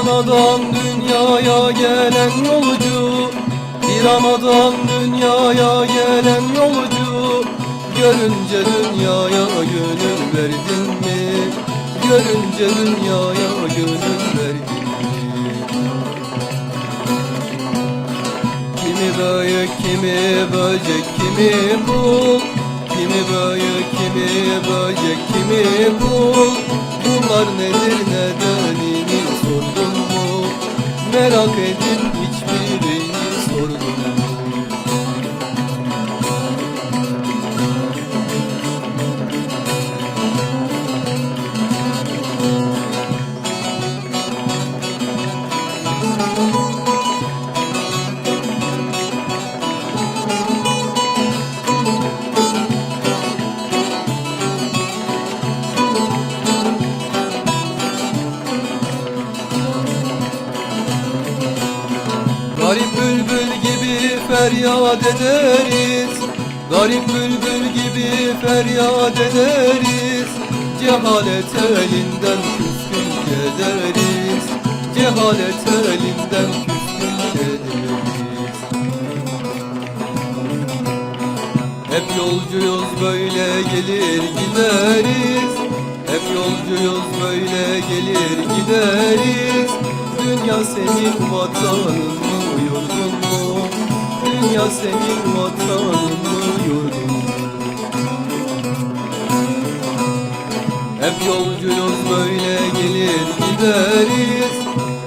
anadan dünyaya gelen yolcu Bir anadan dünyaya gelen yolcu Görünce dünyaya gönül verdin mi? Görünce dünyaya gönül verdin mi? Kimi büyük, kimi böcek, kimi kul Kimi büyük, kimi böcek, kimi kul Bunlar nedir nedenini? Merak edip feryat ederiz. Garip bülbül gibi feryat ederiz. Cehalet elinden küskün gederiz Cehalet elinden küskün gederiz Hep yolcuyuz böyle gelir gideriz. Hep yolcuyuz böyle gelir gideriz. Dünya senin vatanın mı yurdun? Dünya senin vatanın yurdun? Hep yolcuyuz böyle gelir gideriz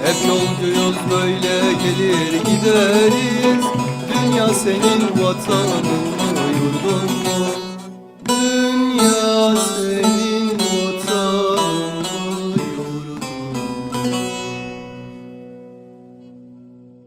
Hep yolcuyuz böyle gelir gideriz Dünya senin vatanın yurdun?